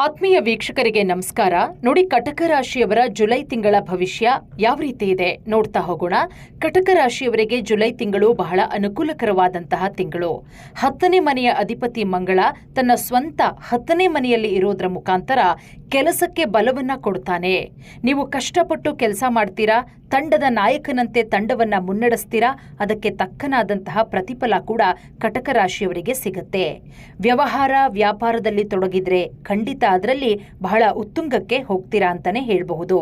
ಆತ್ಮೀಯ ವೀಕ್ಷಕರಿಗೆ ನಮಸ್ಕಾರ. ನೋಡಿ, ಕಟಕ ರಾಶಿಯವರ ಜುಲೈ ತಿಂಗಳ ಭವಿಷ್ಯ ಯಾವ ರೀತಿ ಇದೆ ನೋಡ್ತಾ ಹೋಗೋಣ. ಕಟಕ ರಾಶಿಯವರಿಗೆ ಜುಲೈ ತಿಂಗಳು ಬಹಳ ಅನುಕೂಲಕರವಾದಂತಹ ತಿಂಗಳು. ಹತ್ತನೇ ಮನೆಯ ಅಧಿಪತಿ ಮಂಗಳ ತನ್ನ ಸ್ವಂತ ಹತ್ತನೇ ಮನೆಯಲ್ಲಿ ಇರೋದ್ರ ಮುಖಾಂತರ ಕೆಲಸಕ್ಕೆ ಬಲವನ್ನ ಕೊಡ್ತಾನೆ. ನೀವು ಕಷ್ಟಪಟ್ಟು ಕೆಲಸ ಮಾಡ್ತೀರಾ? ತಂಡದ ನಾಯಕನಂತೆ ತಂಡವನ್ನ ಮುನ್ನಡೆಸ್ತೀರಾ? ಅದಕ್ಕೆ ತಕ್ಕನಾದಂತಹ ಪ್ರತಿಫಲ ಕೂಡ ಕಟಕ ರಾಶಿಯವರಿಗೆ ಸಿಗುತ್ತೆ. ವ್ಯವಹಾರ ವ್ಯಾಪಾರದಲ್ಲಿ ತೊಡಗಿದ್ರೆ ಖಂಡಿತ ಅದರಲ್ಲಿ ಬಹಳ ಉತ್ತುಂಗಕ್ಕೆ ಹೋಗ್ತೀರಾ ಅಂತಾನೆ ಹೇಳಬಹುದು.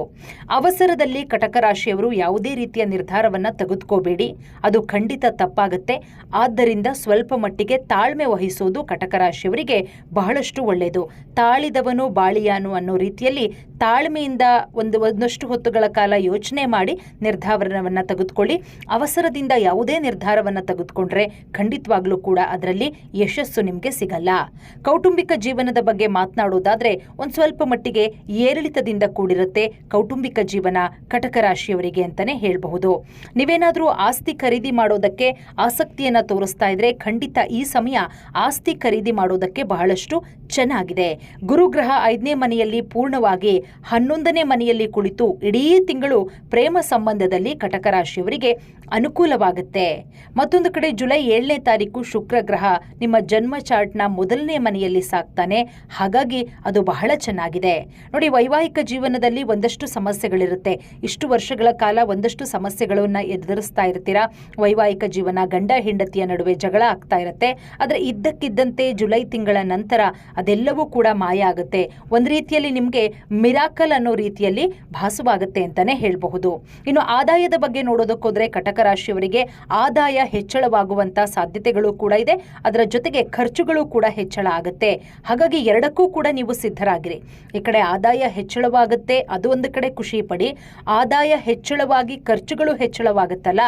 ಅವಸರದಲ್ಲಿ ಕಟಕ ರಾಶಿಯವರು ಯಾವುದೇ ರೀತಿಯ ನಿರ್ಧಾರವನ್ನ ತೆಗೆದುಕೋಬೇಡಿ. ಅದು ಖಂಡಿತ ತಪ್ಪಾಗುತ್ತೆ. ಆದ್ದರಿಂದ ಸ್ವಲ್ಪ ಮಟ್ಟಿಗೆ ತಾಳ್ಮೆ ವಹಿಸೋದು ಕಟಕ ರಾಶಿಯವರಿಗೆ ಬಹಳಷ್ಟು ಒಳ್ಳೆಯದು ತಾಳಿದವನು ಬಾಳಿಯಾನು ಅನ್ನೋ ರೀತಿಯಲ್ಲಿ ತಾಳ್ಮೆಯಿಂದ ಒಂದು, ಒಂದಷ್ಟು ಹೊತ್ತುಗಳ ಕಾಲ ಯೋಚನೆ ಮಾಡಿ ನಿರ್ಧಾರವನ್ನು ತೆಗೆದುಕೊಳ್ಳಿ. ಅವಸರದಿಂದ ಯಾವುದೇ ನಿರ್ಧಾರವನ್ನು ತೆಗೆದುಕೊಂಡ್ರೆ ಖಂಡಿತವಾಗ್ಲೂ ಕೂಡ ಅದರಲ್ಲಿ ಯಶಸ್ಸು ನಿಮಗೆ ಸಿಗಲ್ಲ. ಕೌಟುಂಬಿಕ ಜೀವನದ ಬಗ್ಗೆ ಮಾತನಾಡೋದಾದ್ರೆ ಒಂದು ಸ್ವಲ್ಪ ಮಟ್ಟಿಗೆ ಏರಿಳಿತದಿಂದ ಕೂಡಿರುತ್ತೆ ಕೌಟುಂಬಿಕ ಜೀವನ ಕಟಕ ರಾಶಿಯವರಿಗೆ ಅಂತಲೇ ಹೇಳಬಹುದು. ನೀವೇನಾದರೂ ಆಸ್ತಿ ಖರೀದಿ ಮಾಡೋದಕ್ಕೆ ಆಸಕ್ತಿಯನ್ನ ತೋರಿಸ್ತಾ ಇದ್ರೆ ಖಂಡಿತ ಈ ಸಮಯ ಆಸ್ತಿ ಖರೀದಿ ಮಾಡೋದಕ್ಕೆ ಬಹಳಷ್ಟು ಚೆನ್ನಾಗಿದೆ. ಗುರುಗ್ರಹ ಐದನೇ ಮನೆಯಲ್ಲಿ ಪೂರ್ಣವಾಗಿ ಹನ್ನೊಂದನೇ ಮನೆಯಲ್ಲಿ ಕುಳಿತು ಇಡೀ ತಿಂಗಳು ಪ್ರೇಮ ಸಂಬಂಧದಲ್ಲಿ ಕಟಕ ರಾಶಿಯವರಿಗೆ ಅನುಕೂಲವಾಗುತ್ತೆ. ಮತ್ತೊಂದು ಕಡೆ ಜುಲೈ ಏಳನೇ ತಾರೀಕು ಶುಕ್ರ ಗ್ರಹ ನಿಮ್ಮ ಜನ್ಮ ಚಾರ್ಟ್ನ ಮೊದಲನೇ ಮನೆಯಲ್ಲಿ ಸಾಕ್ತಾನೆ. ಹಾಗಾಗಿ ಅದು ಬಹಳ ಚೆನ್ನಾಗಿದೆ. ನೋಡಿ, ವೈವಾಹಿಕ ಜೀವನದಲ್ಲಿ ಒಂದಷ್ಟು ಸಮಸ್ಯೆಗಳಿರುತ್ತೆ. ಇಷ್ಟು ವರ್ಷಗಳ ಕಾಲ ಒಂದಷ್ಟು ಸಮಸ್ಯೆಗಳನ್ನ ಎದುರಿಸ್ತಾ ಇರ್ತೀರಾ? ವೈವಾಹಿಕ ಜೀವನ, ಗಂಡ ಹೆಂಡತಿಯ ನಡುವೆ ಜಗಳ ಆಗ್ತಾ ಇರುತ್ತೆ. ಆದರೆ ಇದ್ದಕ್ಕಿದ್ದಂತೆ ಜುಲೈ ತಿಂಗಳ ನಂತರ ಅದೆಲ್ಲವೂ ಕೂಡ ಮಾಯ ಆಗುತ್ತೆ. ಒಂದು ರೀತಿಯಲ್ಲಿ ನಿಮಗೆ ಮಿರಾಕಲ್ ಅನ್ನೋ ರೀತಿಯಲ್ಲಿ ಭಾಸವಾಗುತ್ತೆ ಅಂತಾನೆ ಹೇಳಬಹುದು. ಇನ್ನು ಆದಾಯದ ಬಗ್ಗೆ ನೋಡೋದಕ್ಕೋದ್ರೆ ಕಟಕ ರಾಶಿಯವರಿಗೆ ಆದಾಯ ಹೆಚ್ಚಳವಾಗುವಂತ ಸಾಧ್ಯತೆಗಳು ಕೂಡ ಇದೆ. ಅದರ ಜೊತೆಗೆ ಖರ್ಚುಗಳು ಕೂಡ ಹೆಚ್ಚಳ ಆಗುತ್ತೆ. ಹಾಗಾಗಿ ಎರಡಕ್ಕೂ ಕೂಡ ನೀವು ಸಿದ್ಧರಾಗಿರಿ. ಈ ಕಡೆ ಆದಾಯ ಹೆಚ್ಚಳವಾಗುತ್ತೆ, ಅದು ಒಂದು ಕಡೆ ಖುಷಿ ಪಡಿ. ಆದಾಯ ಹೆಚ್ಚಳವಾಗಿ ಖರ್ಚುಗಳು ಹೆಚ್ಚಳವಾಗುತ್ತಲ್ಲ,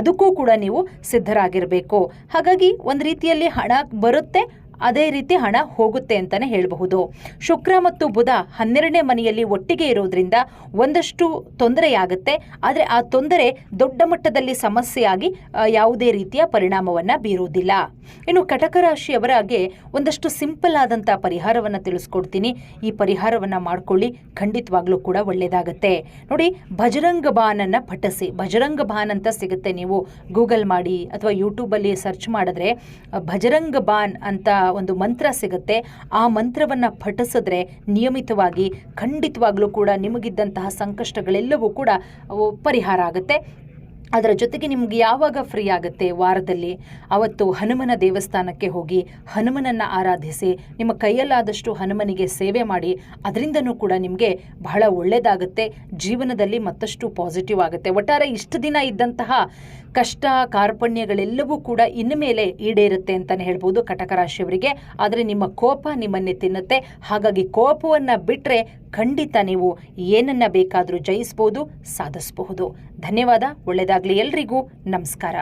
ಅದಕ್ಕೂ ಕೂಡ ನೀವು ಸಿದ್ಧರಾಗಿರಬೇಕು. ಹಾಗಾಗಿ ಒಂದು ರೀತಿಯಲ್ಲಿ ಹಣ ಬರುತ್ತೆ ಅದೇ ರೀತಿ ಹಣ ಹೋಗುತ್ತೆ ಅಂತಾನೆ ಹೇಳಬಹುದು. ಶುಕ್ರ ಮತ್ತು ಬುಧ ಹನ್ನೆರಡನೇ ಮನೆಯಲ್ಲಿ ಒಟ್ಟಿಗೆ ಇರೋದ್ರಿಂದ ಒಂದಷ್ಟು ತೊಂದರೆಯಾಗುತ್ತೆ. ಆದರೆ ಆ ತೊಂದರೆ ದೊಡ್ಡ ಮಟ್ಟದಲ್ಲಿ ಸಮಸ್ಯೆಯಾಗಿ ಯಾವುದೇ ರೀತಿಯ ಪರಿಣಾಮವನ್ನು ಬೀರುವುದಿಲ್ಲ. ಇನ್ನು ಕಟಕ ರಾಶಿಯವರಾಗೆ ಒಂದಷ್ಟು ಸಿಂಪಲ್ ಆದಂಥ ಪರಿಹಾರವನ್ನು ತಿಳಿಸ್ಕೊಡ್ತೀನಿ. ಈ ಪರಿಹಾರವನ್ನ ಮಾಡ್ಕೊಳ್ಳಿ, ಖಂಡಿತವಾಗ್ಲೂ ಕೂಡ ಒಳ್ಳೆಯದಾಗತ್ತೆ ನೋಡಿ, ಭಜರಂಗ ಬಾನನ್ನ ಪಠಸಿ. ಭಜರಂಗ ಬಾನ್ ಅಂತ ಸಿಗುತ್ತೆ ನೀವು ಗೂಗಲ್ ಮಾಡಿ ಅಥವಾ ಯೂಟ್ಯೂಬಲ್ಲಿ ಸರ್ಚ್ ಮಾಡಿದ್ರೆ, ಭಜರಂಗ ಬಾನ್ ಅಂತ ಒಂದು ಮಂತ್ರ ಸಿಗುತ್ತೆ. ಆ ಮಂತ್ರವನ್ನ ಪಠಿಸಿದ್ರೆ ನಿಯಮಿತವಾಗಿ ಖಂಡಿತವಾಗ್ಲೂ ಕೂಡ ನಿಮಗಿದ್ದಂತಹ ಸಂಕಷ್ಟಗಳೆಲ್ಲವೂ ಕೂಡ ಪರಿಹಾರ ಆಗುತ್ತೆ. ಅದರ ಜೊತೆಗೆ ನಿಮ್ಗೆ ಯಾವಾಗ ಫ್ರೀ ಆಗುತ್ತೆ ವಾರದಲ್ಲಿ? ಅವತ್ತು ಹನುಮನ ದೇವಸ್ಥಾನಕ್ಕೆ ಹೋಗಿ ಹನುಮನನ್ನು ಆರಾಧಿಸಿ, ನಿಮ್ಮ ಕೈಯಲ್ಲಾದಷ್ಟು ಹನುಮನಿಗೆ ಸೇವೆ ಮಾಡಿ, ಅದರಿಂದನೂ ಕೂಡ ನಿಮಗೆ ಬಹಳ ಒಳ್ಳೆಯದಾಗುತ್ತೆ ಜೀವನದಲ್ಲಿ ಮತ್ತಷ್ಟು ಪಾಸಿಟಿವ್ ಆಗುತ್ತೆ. ಒಟ್ಟಾರೆ ಇಷ್ಟು ದಿನ ಇದ್ದಂತಹ ಕಷ್ಟ, ಕಾರ್ಪಣ್ಯಗಳೆಲ್ಲವೂ ಕೂಡ ಇನ್ನು ಮೇಲೆ ಈಡೇರುತ್ತೆ ಅಂತಲೇ ಹೇಳ್ಬೋದು ಕಟಕ ರಾಶಿಯವರಿಗೆ ಆದರೆ ನಿಮ್ಮ ಕೋಪ ನಿಮ್ಮನ್ನೇ ತಿನ್ನುತ್ತೆ. ಹಾಗಾಗಿ ಕೋಪವನ್ನು ಬಿಟ್ಟರೆ ಖಂಡಿತ ನೀವು ಏನನ್ನ ಬೇಕಾದರೂ ಜಯಿಸ್ಬೋದು ಸಾಧಿಸಬಹುದು. ಧನ್ಯವಾದ ಒಳ್ಳೆಯದಾಗಲಿ ಎಲ್ರಿಗೂ. ನಮಸ್ಕಾರ.